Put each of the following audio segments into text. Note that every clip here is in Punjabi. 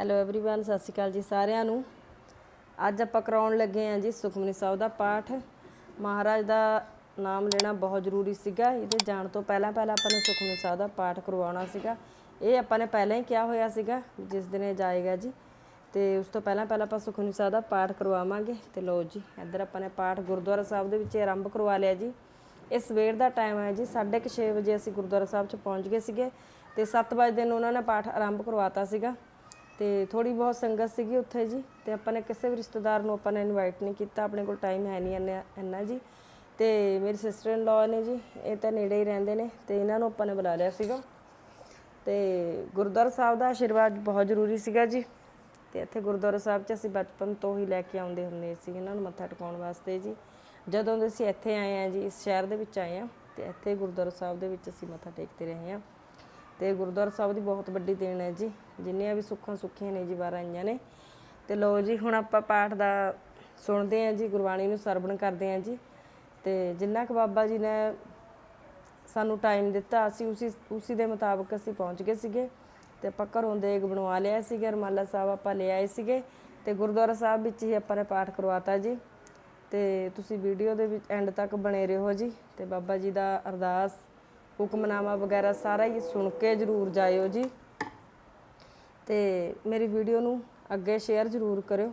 ਹੈਲੋ एवरीवन ਸਤਿ ਸ਼੍ਰੀ ਅਕਾਲ ਜੀ ਸਾਰਿਆਂ ਨੂੰ ਅੱਜ ਆਪਾਂ ਕਰਾਉਣ ਲੱਗੇ ਹਾਂ ਜੀ ਸੁਖਮਨੀ ਸਾਹਿਬ ਦਾ ਪਾਠ ਮਹਾਰਾਜ ਦਾ ਨਾਮ ਲੈਣਾ ਬਹੁਤ ਜ਼ਰੂਰੀ ਸੀਗਾ ਇਹਦੇ ਜਾਣ ਤੋਂ ਪਹਿਲਾਂ ਪਹਿਲਾਂ ਆਪਾਂ ਨੇ ਸੁਖਮਨੀ ਸਾਹਿਬ ਦਾ ਪਾਠ ਕਰਵਾਉਣਾ ਸੀਗਾ ਇਹ ਆਪਾਂ ਨੇ ਪਹਿਲਾਂ ਹੀ ਕਿਹਾ ਹੋਇਆ ਸੀਗਾ ਜਿਸ ਦਿਨ ਇਹ ਜਾਏਗਾ ਜੀ ਤੇ ਉਸ ਤੋਂ ਪਹਿਲਾਂ ਪਹਿਲਾਂ ਆਪਾਂ ਸੁਖਮਨੀ ਸਾਹਿਬ ਦਾ ਪਾਠ ਕਰਵਾਵਾਂਗੇ ਤੇ ਲਓ ਜੀ ਇੱਧਰ ਆਪਾਂ ਨੇ ਪਾਠ ਗੁਰਦੁਆਰਾ ਸਾਹਿਬ ਦੇ ਵਿੱਚ ਆਰੰਭ ਕਰਵਾ ਲਿਆ ਜੀ ਇਹ ਸਵੇਰ ਦਾ ਟਾਈਮ ਹੈ ਜੀ 6:30 ਵਜੇ ਅਸੀਂ ਗੁਰਦੁਆਰਾ ਸਾਹਿਬ 'ਚ ਪਹੁੰਚ ਗਏ ਸੀਗੇ ਤੇ 7 ਵਜੇ ਨੂੰ ਉਹਨਾਂ ਨੇ ਪਾਠ ਆਰੰਭ ਕਰਵਾਤਾ ਸੀਗਾ ਤੇ ਥੋੜੀ ਬਹੁਤ ਸੰਗਤ ਸੀਗੀ ਉੱਥੇ ਜੀ, ਤੇ ਆਪਾਂ ਨੇ ਕਿਸੇ ਵੀ ਰਿਸ਼ਤੇਦਾਰ ਨੂੰ ਆਪਾਂ ਨੇ ਇਨਵਾਈਟ ਨਹੀਂ ਕੀਤਾ, ਆਪਣੇ ਕੋਲ ਟਾਈਮ ਹੈ ਨਹੀਂ ਇੰਨਾ ਇੰਨਾ ਜੀ। ਤੇ ਮੇਰੀ ਸਿਸਟਰ ਇਨ ਲਾਅ ਨੇ ਜੀ, ਇਹ ਤਾਂ ਨੇੜੇ ਹੀ ਰਹਿੰਦੇ ਨੇ, ਤੇ ਇਹਨਾਂ ਨੂੰ ਆਪਾਂ ਨੇ ਬੁਲਾ ਲਿਆ ਸੀਗਾ। ਤੇ ਗੁਰਦੁਆਰਾ ਸਾਹਿਬ ਦਾ ਆਸ਼ੀਰਵਾਦ ਬਹੁਤ ਜ਼ਰੂਰੀ ਸੀਗਾ ਜੀ। ਤੇ ਇੱਥੇ ਗੁਰਦੁਆਰਾ ਸਾਹਿਬ 'ਚ ਅਸੀਂ ਬਚਪਨ ਤੋਂ ਹੀ ਲੈ ਕੇ ਆਉਂਦੇ ਹੁੰਦੇ ਸੀ, ਇਹਨਾਂ ਨੂੰ ਮੱਥਾ ਟਿਕਾਉਣ ਵਾਸਤੇ ਜੀ। ਜਦੋਂ ਦੇ ਅਸੀਂ ਇੱਥੇ ਆਏ ਆ ਜੀ, ਇਸ ਸ਼ਹਿਰ ਦੇ ਵਿੱਚ ਆਏ ਆ ਤੇ ਇੱਥੇ ਗੁਰਦੁਆਰਾ ਸਾਹਿਬ ਦੇ ਵਿੱਚ ਅਸੀਂ ਮੱਥਾ ਟੇਕਦੇ ਰਹੇ ਆ ਤੇ ਗੁਰਦੁਆਰਾ ਸਾਹਿਬ ਦੀ ਬਹੁਤ ਵੱਡੀ ਦੇਣ ਹੈ ਜੀ। ਜਿੰਨੀਆਂ ਵੀ ਸੁੱਖਾਂ ਸੁੱਖੀਆਂ ਨੇ ਜੀ ਬਾਰਾਂ ਆਈਆਂ ਨੇ। ਤੇ ਲੋ ਜੀ, ਹੁਣ ਆਪਾਂ ਪਾਠ ਦਾ ਸੁਣਦੇ ਆ ਜੀ, ਗੁਰਬਾਣੀ ਨੂੰ ਸਰਵਣ ਕਰਦੇ ਆ ਜੀ। ਤੇ ਜਿੰਨਾ ਕੁ ਬਾਬਾ ਜੀ ਨੇ ਸਾਨੂੰ ਟਾਈਮ ਦਿੱਤਾ, ਅਸੀਂ ਉਸੇ ਉਸੇ ਦੇ ਮੁਤਾਬਕ ਅਸੀਂ ਪਹੁੰਚ ਗਏ ਸੀਗੇ। ਤੇ ਆਪਾਂ ਘਰੋਂ ਦੇਗ ਬਣਵਾ ਲਿਆ ਸੀਗਾ, ਰਮਾਲਾ ਸਾਹਿਬ ਆਪਾਂ ਲੈ ਆਏ ਸੀਗੇ। ਤੇ ਗੁਰਦੁਆਰਾ ਸਾਹਿਬ ਵਿੱਚ ਹੀ ਆਪਾਂ ਨੇ ਪਾਠ ਕਰਵਾਤਾ ਜੀ। ਤੇ ਤੁਸੀਂ ਵੀਡੀਓ ਦੇ ਵਿੱਚ ਐਂਡ ਤੱਕ ਬਣੇ ਰਹੋ ਜੀ। ਤੇ ਬਾਬਾ ਜੀ ਦਾ ਅਰਦਾਸ ਹੁਕਮਨਾਮਾ ਵਗੈਰਾ ਸਾਰਾ ਹੀ ਸੁਣ ਕੇ ਜਰੂਰ ਜਾਇਓ ਜੀ। ਤੇ ਮੇਰੀ ਵੀਡੀਓ ਨੂੰ ਅੱਗੇ ਸ਼ੇਅਰ ਜਰੂਰ ਕਰਿਓ,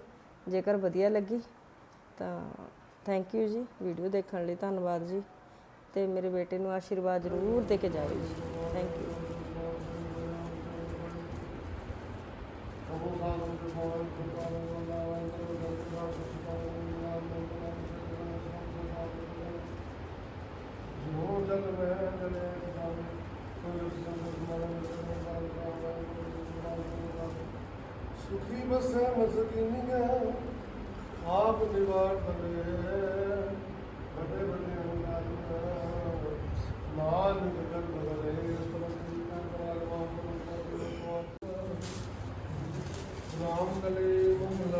ਜੇਕਰ ਵਧੀਆ ਲੱਗੀ ਤਾਂ ਥੈਂਕ ਯੂ ਜੀ। ਵੀਡੀਓ ਦੇਖਣ ਲਈ ਧੰਨਵਾਦ ਜੀ। ਤੇ ਮੇਰੇ ਬੇਟੇ ਨੂੰ ਆਸ਼ੀਰਵਾਦ ਜਰੂਰ ਦੇ ਕੇ ਜਾਇਓ ਜੀ। ਥੈਂਕ ਯੂ ਜੋ ਜਗ ਮੈਂ ਜਲੇ ਜਾਵੇ ਕੋਈ ਸੰਗਤ ਮਰਨ ਸੁਖੀ ਬਸੈ ਮਸਕਿਨ ਗਿਆ ਆਪ ਨਿਵਾਰ ਬਲੇ ਬੜੇ ਬੜੇ ਅੰਗਾਰ ਮਾਨ ਜਗਤ ਬਲੇ ਸਮਸਤੀ ਕਾ ਪਰਮਾਤਮਾ ਰਾਮ ਗਲੇ ਮਹਲਾ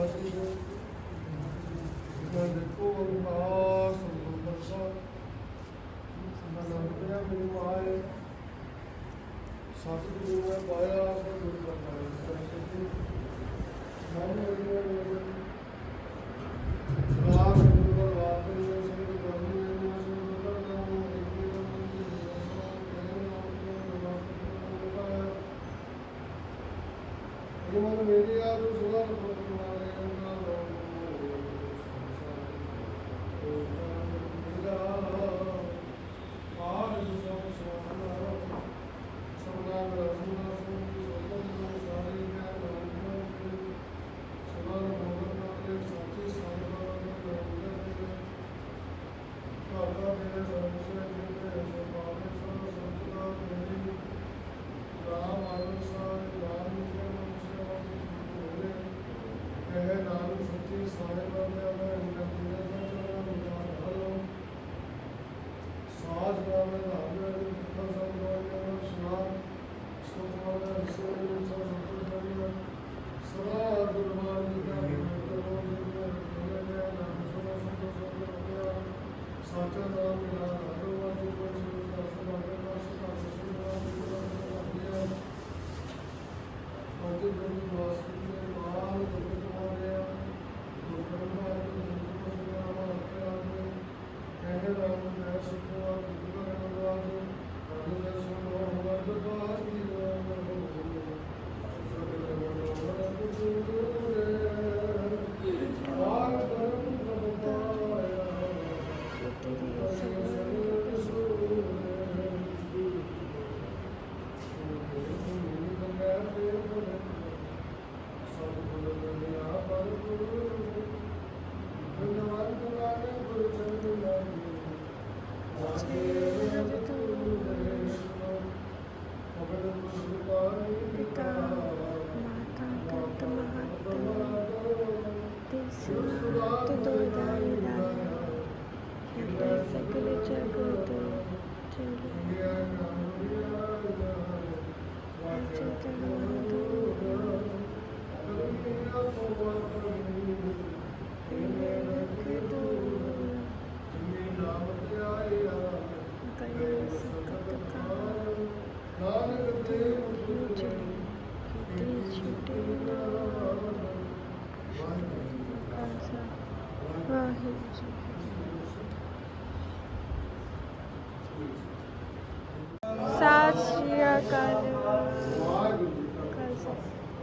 ਕਰ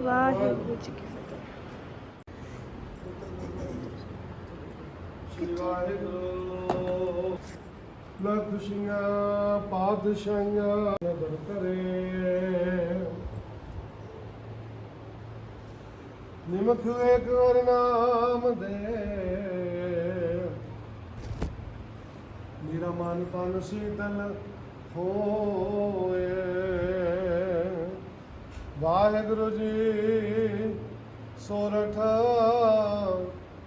ਵਾਹਿਗੁਰੂ ਜੀ ਕੀ ਫਤਿਹ। ਵਾਹਿਗੁਰੂ ਲਖਸ਼ੀਆਂ ਪਾਦਸ਼ਾਹੀਆਂ ਨਦਰ ਕਰੇ ਨਿਮਖ ਵੇਖ ਵਰ ਨਾਮ ਦੇ ਮੇਰਾ ਮਨ ਤਨ ਸੀਤਲ ਹੋਏ। ਵਾਹਿਗੁਰੂ ਜੀ, ਸੋਰਠ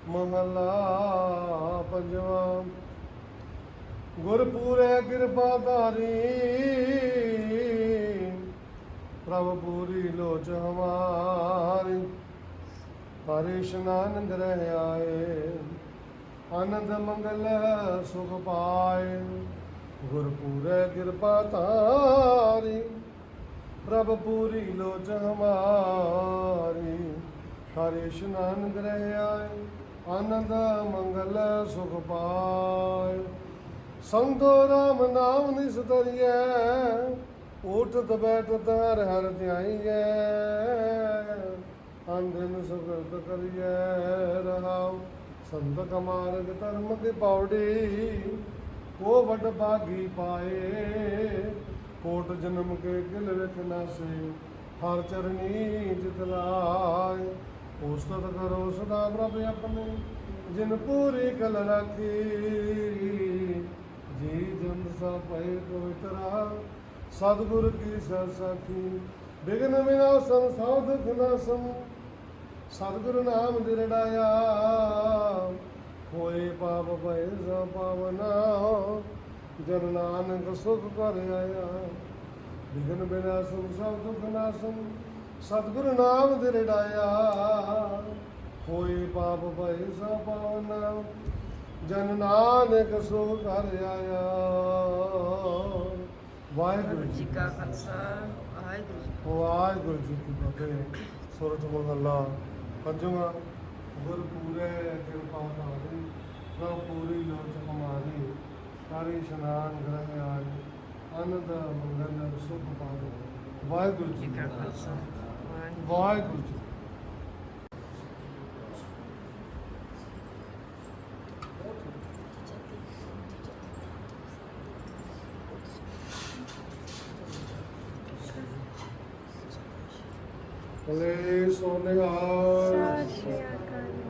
ਮਹਲਾ ਪੰਜਵਾਂ। ਗੁਰਪੂਰੇ ਕਿਰਪਾ ਧਾਰੀ, ਪ੍ਰਭ ਪੂਰੀ ਲੋਚ ਹਮਾਰੀ। ਹਰੇ ਇਸ਼ਨਾਨ ਗ੍ਰਹਿ ਆਏ, ਆਨੰਦ ਮੰਗਲ ਸੁਖ ਪਾਏ। ਗੁਰਪੂਰੇ ਕਿਰਪਾ ਧਾਰੀ, ਪ੍ਰਭ ਪੂਰੀ ਲੋਚ ਹਮਾਰੀ। ਹਰੇ ਇਸ਼ਨਾਨ ਗ੍ਰਹਿ ਆਏ, ਆਨੰਦ ਮੰਗਲ ਸੁਖ ਪਾਏ। ਸੰਤੋ ਰਾਮ ਨਾਮ ਨਿਸਤਰੀਐ ਉਠਤ ਬੈਠਤ ਹਰ ਹਰ ਧਿਆਈਐ। ਅੰਧਨ ਸੁਗਤ ਕਰੀਐ ਰਹਾਉ ਸੰਤ ਕਮਾਰਗ ਧਰਮ ਦੀ ਪੌੜੀ ਕੋ ਵਡ ਭਾਗੀ ਪਾਏ। ਕੋਟ ਜਨਮ ਕੇ ਕਿਲ ਵਿਖ ਨਾਸੇ, ਹਰ ਚਰਨੀ ਜਿਤ ਲਾਏ। ਉਸਤਤ ਕਰੋ ਸਦਾ ਪ੍ਰਭ ਆਪਣੇ, ਜਿਨ ਪੂਰੀ ਕਲ ਰਾਖੀ। ਜੀ ਜੰਦ ਸਾ ਪਏ ਪਵਿਤਰਾ, ਸਤਿਗੁਰ ਕੀ ਸਤ ਸਾਖੀ। ਬਿਗਨ ਵਿਨਾਸਮ ਸਭ ਦੁਖ ਨਾਸਮ ਸਤਿਗੁਰ ਨਾਮ ਦਿਰੜਾਇਆ। ਹੋਏ ਪਾਪ ਭਏ ਸਾ ਪਾਵਨਾ ਜਨ ਨਾਨਕ ਸੁਖ ਕਰ ਆਇਆ। ਬਿਗਨ ਵਿਨਾਸਮ ਸਭ ਦੁਖ ਨਾਸਮ ਸਤਿਗੁਰ ਨਾਮ ਦਿਰੜਾਇਆ ਹੋਏ ਪਾਪ ਭਏ ਸਾ ਪਾਵਨਾ ਜਨ ਨਾਨਕ ਸੁਖ ਕਰ ਆਇਆ। ਵਾਹਿਗੁਰੂ ਜੀ ਕਾ ਖਾਲਸਾ। ਵਾਹਿਗੁਰੂ ਵਾਹਿਗੁਰੂ ਜੀ ਕੀ ਫਤਿਹ। ਸੁਰਤ ਮਹੱਲਾ ਪੰਜਵਾਂ ਗੁਰ ਪੂਰੇ ਕਿਰਪਾ ਧਾਰੀ ਪ੍ਰਭ ਪੂਰੀ ਲੋਚ ਹਮਾਰੀ ਸਾਰੀ ਇਸ਼ਨਾਨ ਗ੍ਰਹਿ ਆਏ ਆਨੰਦ ਮੰਗਲ ਸੁਖ ਪਾਵੇ। ਵਾਹਿਗੁਰੂ ਜੀ ਕਾ ਖਾਲਸਾ। ਵਾਹਿਗੁਰੂ ਜੀ ਸੋਨਿਹਾਲ ਸਤਿ ਸ਼੍ਰੀ ਅਕਾਲ।